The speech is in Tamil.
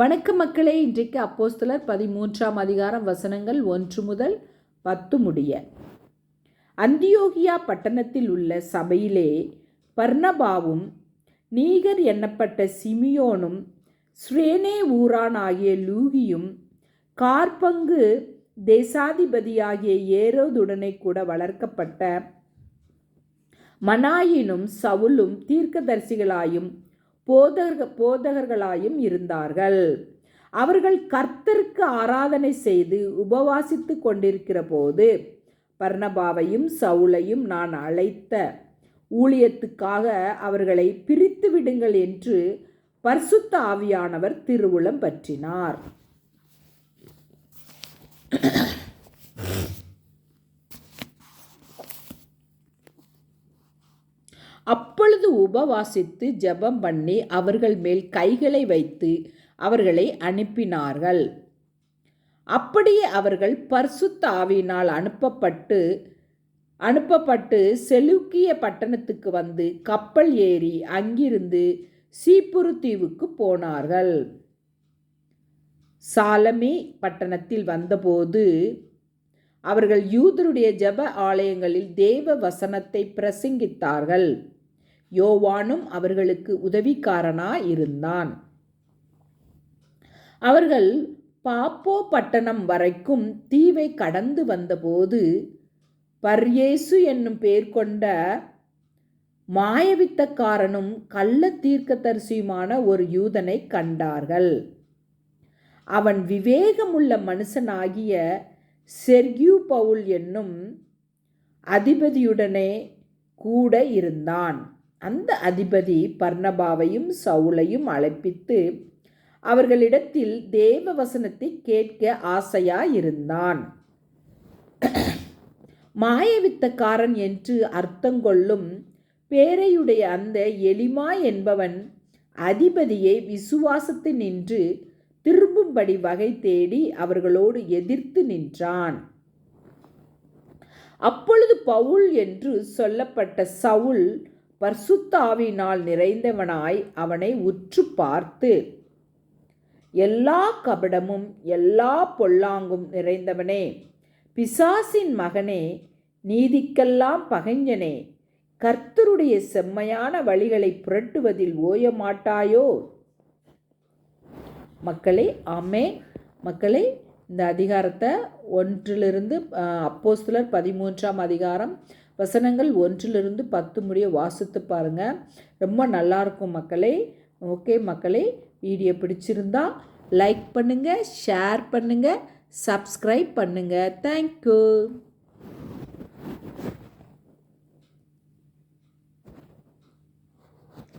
வணக்க மக்களே. இன்றைக்கு அப்போஸ்தலர் பதிமூன்றாம் அதிகாரம் வசனங்கள் ஒன்று முதல் பத்து முடிய. அந்தியோகியா பட்டணத்தில் உள்ள சபையிலே பர்ணபாவும் நீகர் எண்ணப்பட்ட சிமியோனும் ஸ்ரேனே ஊரான் ஆகிய லூகியும் கார்பங்கு தேசாதிபதியாகிய ஏரோதுடனே கூட வளர்க்கப்பட்ட மனாயினும் சவுலும் தீர்க்கதரிசிகளாயும் போதக போதகர்களாயும் இருந்தார்கள். அவர்கள் கர்த்தருக்கு ஆராதனை செய்து உபவாசித்து கொண்டிருக்கிற போது பர்ணபாவையும் சவுளையும் நான் அழைத்த ஊழியத்துக்காக அவர்களை பிரித்து விடுங்கள் என்று பரிசுத்த ஆவியானவர் திருவுளம் பற்றினார். அப்பொழுது உபவாசித்து ஜெபம் பண்ணி அவர்கள் மேல் கைகளை வைத்து அவர்களை அனுப்பினார்கள். அப்படியே அவர்கள் பர்சுத்த ஆவியினால் அனுப்பப்பட்டு அனுப்பப்பட்டு செலுக்கிய பட்டணத்துக்கு வந்து கப்பல் ஏறி அங்கிருந்து சீப்புரு தீவுக்கு போனார்கள். சாலமி பட்டணத்தில் வந்தபோது அவர்கள் யூதருடைய ஜெப ஆலயங்களில் தேவ வசனத்தை பிரசங்கித்தார்கள். யோவானும் அவர்களுக்கு உதவிக்காரனாய் இருந்தான் அவர்கள் பாப்போ பட்டணம் வரைக்கும் தீவை கடந்து வந்தபோது பர்யேசு என்னும் பேர் கொண்ட மாயவித்தக்காரனும் கள்ள தீர்க்கதரிசியுமான ஒரு யூதனை கண்டார்கள். அவன் விவேகமுள்ள மனுஷனாகிய செர்கியூ பவுல் என்னும் அதிபதியுடனே கூட இருந்தான். அந்த அதிபதி பர்ணபாவையும் சவுளையும் அழைப்பித்து அவர்களிடத்தில் தேவ வசனத்தை கேட்க ஆசையாயிருந்தான். மாயவித்தக்காரன் என்று அர்த்தங்கொள்ளும் பேரையுடைய அந்த எலிமா என்பவன் அதிபதியை விசுவாசத்து நின்று வகை தேடி அவர்களோடு எதிர்த்து நின்றான். அப்பொழுது பவுல் என்று சொல்லப்பட்ட சவுல் பர்சுத்தாவினால் நிறைந்தவனாய் அவனை உற்று பார்த்து எல்லா கபடமும் எல்லா பொல்லாங்கும் நிறைந்தவனே பிசாசின் மகனே நீதிக்கெல்லாம் பகைஞனே கர்த்தருடைய செம்மையான வழிகளை புரட்டுவதில் ஓயமாட்டாயோ? மக்களை ஆமே மக்களை இந்த அதிகாரத்தை ஒன்றிலிருந்து அப்போஸ்தலர் பதிமூன்றாம் அதிகாரம் வசனங்கள் ஒன்றிலிருந்து பத்து முடிய வாசித்து பாருங்கள் ரொம்ப நல்லாயிருக்கும் மக்களே. ஓகே மக்களே வீடியோ பிடிச்சிருந்தா லைக் பண்ணுங்கள் ஷேர் பண்ணுங்கள் சப்ஸ்கிரைப் பண்ணுங்கள் தேங்க்யூ.